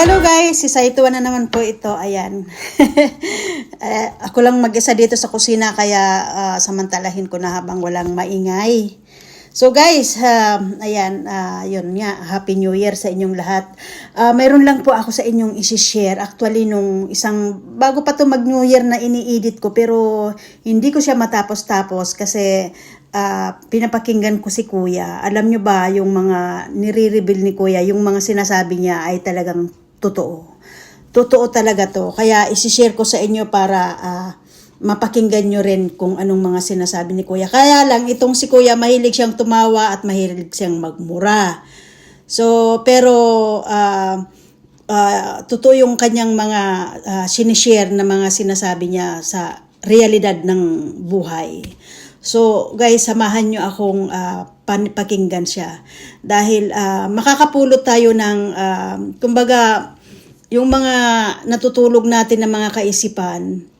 Hello guys, si Saito na naman po ito. Ayan. Eh, ako lang mag-isa dito sa kusina kaya ah, samantalahin ko na habang walang maingay. So guys, um, ayan, ah, yun nga, Happy New Year sa inyong lahat. Ah, mayroon lang po ako sa inyong isi-share. Actually, nung isang, bago pa to mag New Year na ini-edit ko, pero hindi ko siya matapos-tapos kasi ah, pinapakinggan ko si Kuya. Alam nyo ba, yung mga nire-reveal ni Kuya, yung mga sinasabi niya ay talagang totoo. Totoo talaga to. Kaya isi-share ko sa inyo para ah, mapakinggan nyo rin kung anong mga sinasabi ni Kuya. Kaya lang, itong si Kuya, mahilig siyang tumawa at mahilig siyang magmura. So, pero ah, ah, totoo yung kanyang mga ah, sinishare na mga sinasabi niya sa realidad ng buhay. So, guys, samahan nyo akong pan- pakinggan siya. Dahil ah, makakapulot tayo ng, ah, kumbaga, yung mga natutulog natin ng mga kaisipan,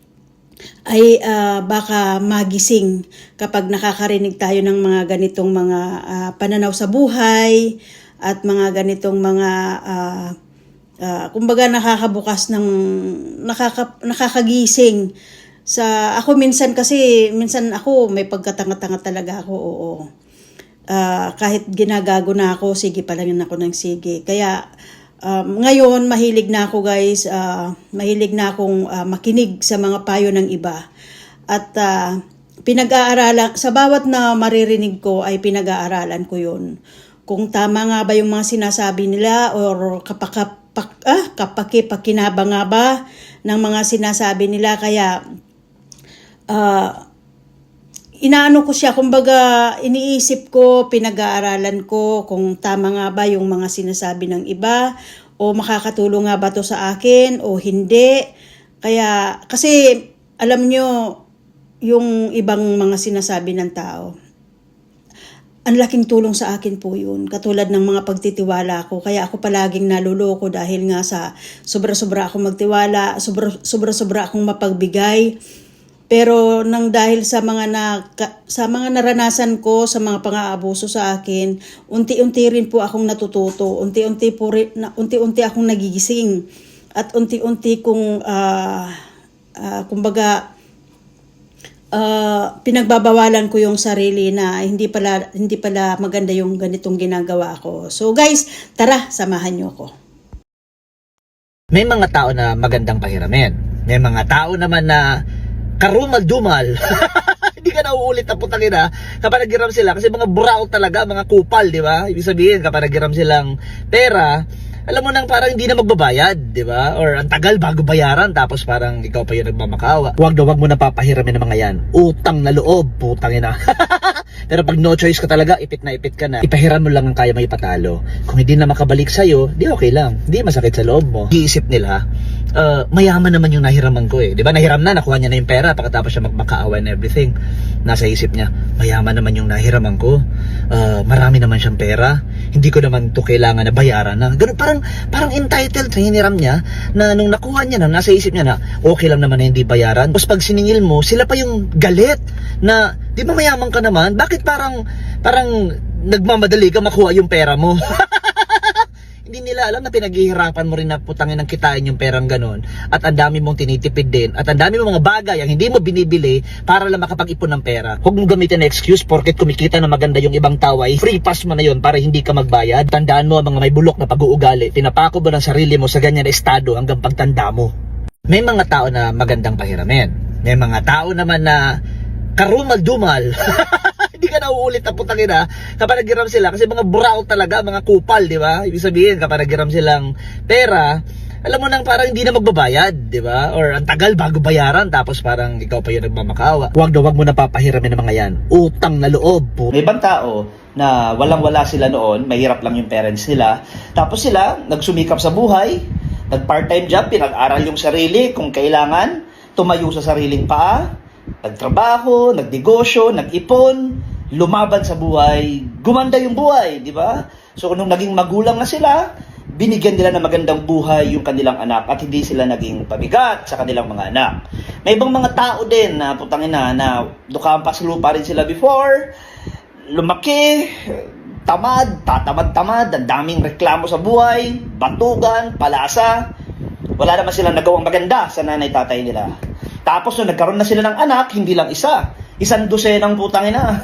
ay ah, baka magising kapag nakakarinig tayo ng mga ganitong mga ah, pananaw sa buhay at mga ganitong mga ah, ah, kumbaga nakakabukas ng nakaka, nakakagising sa ako minsan kasi minsan ako may pagkatanga-tanga talaga ako oo Ah, kahit ginagago na ako sige pa lang ako ng sige. Kaya um, ngayon mahilig na ako guys ah, mahilig na akong ah, makinig sa mga payo ng iba. At ah, pinag-aaralan sa bawat na maririnig ko ay pinag-aaralan ko yun. Kung tama nga ba yung mga sinasabi nila or kapakapak ah, kapakipakinabang nga ba ng mga sinasabi nila. Kaya ah, inaano ko siya, kumbaga iniisip ko, pinag-aaralan ko kung tama nga ba yung mga sinasabi ng iba o makakatulong nga ba to sa akin o hindi. Kaya, kasi alam nyo, yung ibang mga sinasabi ng tao, ang laking tulong sa akin po yun. Katulad ng mga pagtitiwala ko. Kaya ako palaging naluloko dahil nga sa sobra-sobra akong magtiwala, sobra- sobra-sobra akong mapagbigay. Pero nang dahil sa mga na, sa mga naranasan ko sa mga pang-aabuso sa akin, unti-unti rin po akong natututo. Unti-unti po rin, unti-unti akong nagigising at unti-unti kong ah ah, kumbaga ah, pinagbabawalan ko yung sarili na hindi pala hindi pala maganda yung ganitong ginagawa ko. So guys, tara samahan niyo ako. May mga tao na magandang pahiramin. May mga tao naman na karumal-dumal. Hindi ka nauulit na putang ina kapag nagiram sila. Kasi mga burao talaga, mga kupal, di ba? Ibig sabihin, kapag nagiram silang pera, alam mo nang parang hindi na magbabayad, di ba? Or ang tagal bago bayaran, tapos parang ikaw pa yung nagmamakawa. Huwag na huwag mo na papahiramin ng mga yan. Utang na loob, putang ina. Pero pag no choice ka talaga, ipit na ipit ka na, ipahiram mo lang ang kaya may ipatalo. Kung hindi na makabalik sa'yo, di okay lang. Di masakit sa loob mo. Iisip nila, uh, mayaman naman yung nahiraman ko eh. Di ba nahiram na, nakuha niya na yung pera pagkatapos siya magmakaawa and everything. Nasa isip niya, mayaman naman yung nahiraman ko. Uh, marami naman siyang pera. Hindi ko naman to kailangan na bayaran na. Ganun, parang, parang entitled sa hiniram niya na nung nakuha niya na, nasa isip niya na, okay lang naman na hindi bayaran. Tapos pag siningil mo, sila pa yung galit na, di ba mayaman ka naman? Bakit parang, parang nagmamadali ka makuha yung pera mo? hindi nila alam na pinaghihirapan mo rin na putangin ng kitain yung perang ganon at ang dami mong tinitipid din at ang dami mong mga bagay ang hindi mo binibili para lang makapag-ipon ng pera. Huwag mong gamitin na excuse porket kumikita na maganda yung ibang tao ay free pass mo na yon para hindi ka magbayad. Tandaan mo ang mga may bulok na pag-uugali. Pinapako mo ng sarili mo sa ganyan na estado hanggang pagtanda mo. May mga tao na magandang pahiramin. May mga tao naman na karumal-dumal. Hindi ka nauulit na putang ina kapag nagiram sila kasi mga burao talaga, mga kupal, di ba? Ibig sabihin kapag nagiram silang pera, alam mo nang parang hindi na magbabayad, di ba? Or ang tagal bago bayaran tapos parang ikaw pa yung nagmamakawa. Huwag na huwag mo na papahiramin ng mga yan. Utang na loob. May ibang tao na walang-wala sila noon, mahirap lang yung parents nila. Tapos sila, nagsumikap sa buhay, nag-part-time job, pinag-aral yung sarili kung kailangan, tumayo sa sariling paa, nagtrabaho, nagnegosyo, nag-ipon, lumaban sa buhay, gumanda yung buhay, di ba? So nung naging magulang na sila, binigyan nila ng magandang buhay yung kanilang anak at hindi sila naging pabigat sa kanilang mga anak. May ibang mga tao din na putangin na na dukampas lupa rin sila before, lumaki, tamad, tatamad-tamad, ang daming reklamo sa buhay, batugan, palasa. Wala naman silang nagawang maganda sa nanay tatay nila. Tapos nung nagkaroon na sila ng anak, hindi lang isa. Isang dosenang putang ina.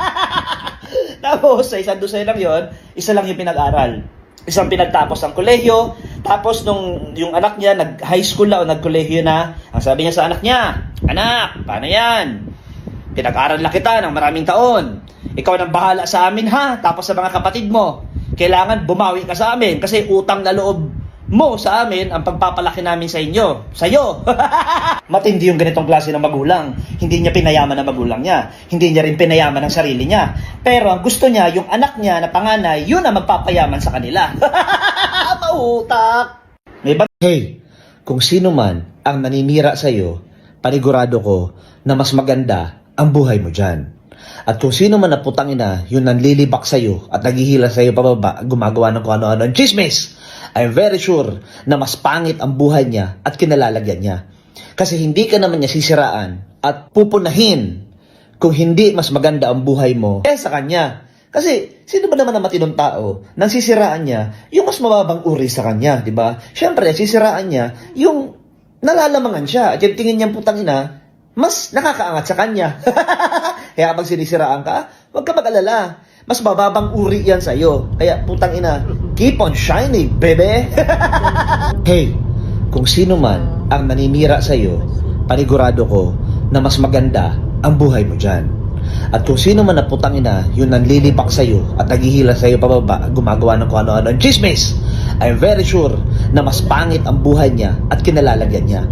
Tapos sa isang dosenang yon, isa lang yung pinag-aral. Isang pinagtapos ang kolehiyo. Tapos nung yung anak niya nag-high school na o nag-kolehiyo na, ang sabi niya sa anak niya, Anak, paano yan? Pinag-aral na kita ng maraming taon. Ikaw nang bahala sa amin ha, tapos sa mga kapatid mo. Kailangan bumawi ka sa amin kasi utang na loob mo sa amin ang pagpapalaki namin sa inyo. Sa'yo. Matindi yung ganitong klase ng magulang. Hindi niya pinayaman ang magulang niya. Hindi niya rin pinayaman ang sarili niya. Pero ang gusto niya, yung anak niya na panganay, yun ang magpapayaman sa kanila. Mautak! May ba- Hey, kung sino man ang naninira sa'yo, panigurado ko na mas maganda ang buhay mo dyan. At kung sino man na putang ina, yun nanlilibak sa'yo at naghihila sa'yo pababa, gumagawa ng kung ano-ano, chismis, I'm very sure na mas pangit ang buhay niya at kinalalagyan niya. Kasi hindi ka naman niya sisiraan at pupunahin kung hindi mas maganda ang buhay mo eh sa kanya. Kasi sino ba naman ang matinong tao nang sisiraan niya yung mas mababang uri sa kanya, di ba? Siyempre, sisiraan niya yung nalalamangan siya. At yung tingin niyang putang ina, mas nakakaangat sa kanya. Kaya pag sinisiraan ka, huwag ka mag-alala. Mas mababang uri yan sa'yo. Kaya putang ina, keep on shining, bebe! hey, kung sino man ang naninira sa'yo, panigurado ko na mas maganda ang buhay mo dyan. At kung sino man na putang ina, yun nanlilipak sa'yo at naghihila sa'yo pababa, gumagawa ng kung ano-ano, chismis, I'm very sure na mas pangit ang buhay niya at kinalalagyan niya.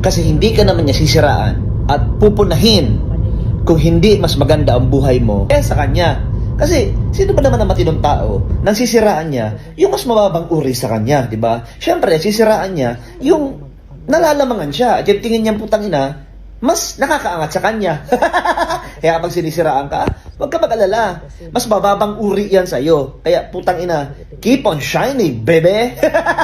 Kasi hindi ka naman niya sisiraan at pupunahin kung hindi mas maganda ang buhay mo eh sa kanya. Kasi sino ba naman ang matinong tao nang sisiraan niya yung mas mababang uri sa kanya, di ba? Siyempre, sisiraan niya yung nalalamangan siya at yung tingin niyang putang ina, mas nakakaangat sa kanya. Kaya kapag sinisiraan ka, huwag ka mag-alala. Mas mababang uri yan sa'yo. Kaya putang ina, keep on shining, bebe!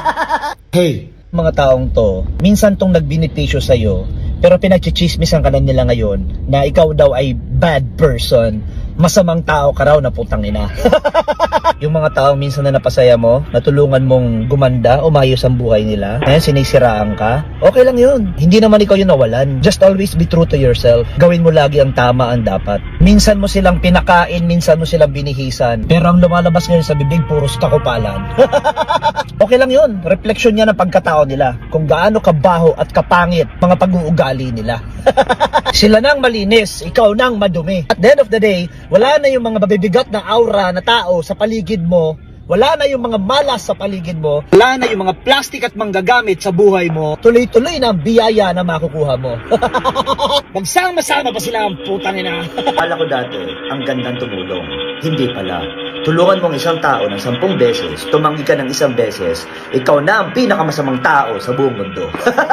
hey, mga taong to, minsan tong nagbinitisyo sa'yo, pero pinagchichismisan ka na nila ngayon na ikaw daw ay bad person, masamang tao ka raw na putang ina. yung mga taong minsan na napasaya mo, natulungan mong gumanda, umayos ang buhay nila, ngayon sinisiraan ka, okay lang yun. Hindi naman ikaw yung nawalan. Just always be true to yourself. Gawin mo lagi ang tama ang dapat. Minsan mo silang pinakain, minsan mo silang binihisan. Pero ang lumalabas ngayon sa bibig, puro takupalan. okay lang yun. Refleksyon niya ng pagkatao nila. Kung gaano kabaho at kapangit mga pag-uugali nila. Sila nang malinis, ikaw nang madumi. At the end of the day, wala na yung mga mabibigat na aura na tao sa paligid mo. Wala na yung mga malas sa paligid mo. Wala na yung mga plastic at manggagamit sa buhay mo. Tuloy-tuloy na ang biyaya na makukuha mo. Magsama-sama pa sila ang putang ina. Akala ko dati, ang gandang tumulong. Hindi pala. Tulungan mo ang isang tao ng sampung beses, tumanggi ka ng isang beses, ikaw na ang pinakamasamang tao sa buong mundo.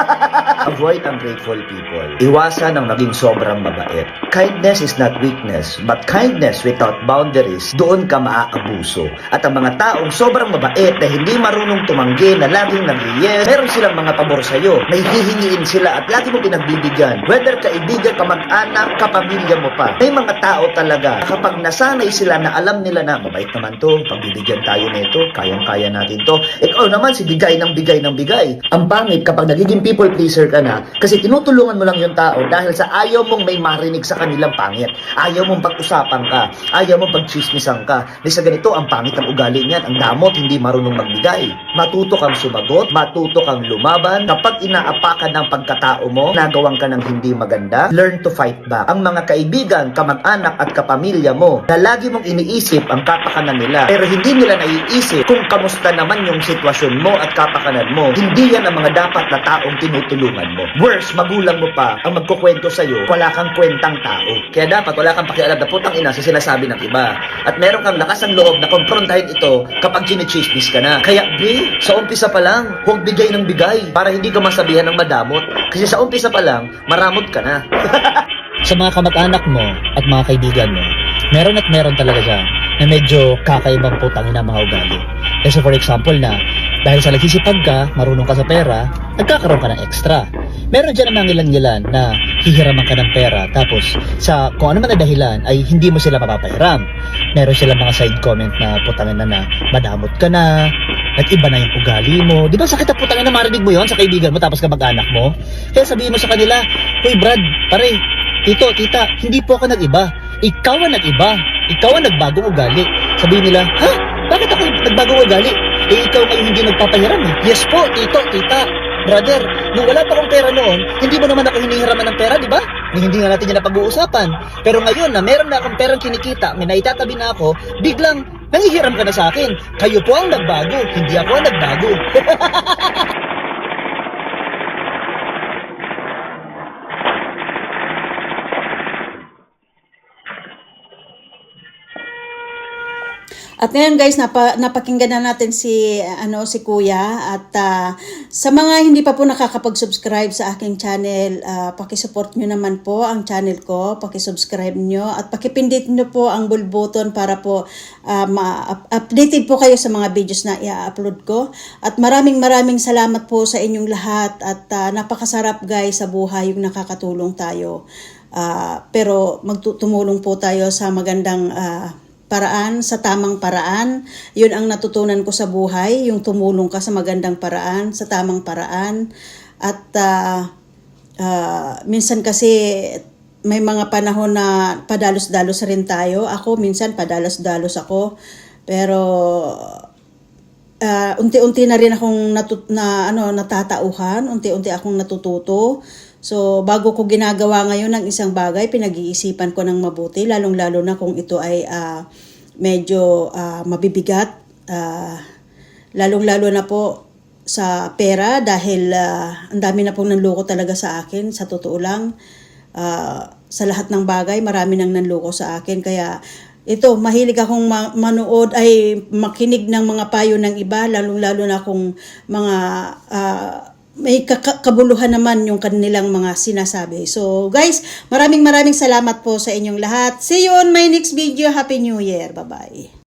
Avoid ungrateful people. Iwasan ang naging sobrang mabait. Kindness is not weakness, but kindness without boundaries, doon ka maaabuso. At ang mga taong sobrang mabait na hindi marunong tumanggi, na laging nag-yes, meron silang mga pabor sa'yo, may hihingiin sila at lagi mo pinagbibigyan. Whether kaibigan, kamag-anak, kapamilya mo pa. May mga tao talaga kapag nasanay sila na alam nila na mabait naman to, pagbibigyan tayo nito, kayang-kaya natin to. Ikaw naman si bigay ng bigay ng bigay. Ang pangit kapag nagiging people pleaser ka na kasi tinutulungan mo lang yung tao dahil sa ayaw mong may marinig sa kanilang pangit. Ayaw mong pag-usapan ka. Ayaw mong pagchismisan ka. Di sa ganito, ang pangit ang ugali niyan. Ang damot, hindi marunong magbigay. Matuto kang sumagot, matuto kang lumaban. Kapag inaapakan ng pagkatao mo, nagawang ka ng hindi maganda, learn to fight back. Ang mga kaibigan, kamag-anak at kapamilya mo na lagi mong iniisip ang kapakanan nila pero hindi nila naiisip kung kamusta naman yung sitwasyon mo at kapakanan mo. Hindi yan ang mga dapat na taong tinutulungan mo. Worse, magulang mo pa ang magkukwento sa'yo, wala kang kwentang tao. Kaya dapat wala kang pakialam na putang ina sa sinasabi ng iba. At meron kang lakas ng loob na komprontahin ito kapag chinichismis ka na. Kaya, be, sa umpisa pa lang, huwag bigay ng bigay para hindi ka masabihan ng madamot. Kasi sa umpisa pa lang, maramot ka na. sa mga kamag-anak mo at mga kaibigan mo, meron at meron talaga siya na medyo kakaibang putang ina mga ugali. Kasi for example na, dahil sa nagsisipag ka, marunong ka sa pera, nagkakaroon ka ng extra. Meron dyan namang ilan-ilan na hihiraman ka ng pera tapos sa kung ano man na dahilan ay hindi mo sila mapapahiram. Meron silang mga side comment na putangin na na madamot ka na, at iba na yung ugali mo. Di ba sakit na putangin na marinig mo yon sa kaibigan mo tapos kamag-anak mo? Kaya sabihin mo sa kanila, Uy Brad, pare, tito, tita, hindi po ako nag-iba. Ikaw ang nag-iba. Ikaw ang nagbagong ugali. Sabihin nila, ha? Bakit ako nagbagong ugali? Eh, ikaw ngayon hindi nagpapahiram eh. Yes po, tito, tita. Brother, nung wala pa akong pera noon, hindi mo naman ako hinihiraman ng pera, di ba? Hindi nga natin yan napag-uusapan. Pero ngayon na meron na akong perang kinikita, may naitatabi na ako, biglang nangihiram ka na sa akin. Kayo po ang nagbago, hindi ako ang nagbago. At ngayon guys, napa, napakinggan na natin si ano si Kuya at ah, sa mga hindi pa po nakakapag-subscribe sa aking channel, uh, paki-support nyo naman po ang channel ko, paki-subscribe nyo at paki-pindit nyo po ang bell button para po ah, ma-updated po kayo sa mga videos na i-upload ko. At maraming maraming salamat po sa inyong lahat at ah, napakasarap guys sa buhay yung nakakatulong tayo. Ah, pero magtumulong po tayo sa magandang ah, paraan, sa tamang paraan. Yun ang natutunan ko sa buhay, yung tumulong ka sa magandang paraan, sa tamang paraan. At ah, ah, minsan kasi may mga panahon na padalos-dalos rin tayo. Ako minsan padalos-dalos ako. Pero ah, unti-unti na rin akong natut na ano natatauhan, unti-unti akong natututo. So, bago ko ginagawa ngayon ng isang bagay, pinag-iisipan ko ng mabuti, lalong-lalo na kung ito ay ah, medyo ah, mabibigat. ah, lalong-lalo na po sa pera dahil ah, ang dami na pong nanloko talaga sa akin, sa totoo lang. Ah, sa lahat ng bagay, marami nang nanloko sa akin. Kaya ito, mahilig akong ma- manood ay makinig ng mga payo ng iba, lalong-lalo na kung mga ah, may kabuluhan naman yung kanilang mga sinasabi. So guys, maraming maraming salamat po sa inyong lahat. See you on my next video. Happy New Year. Bye-bye.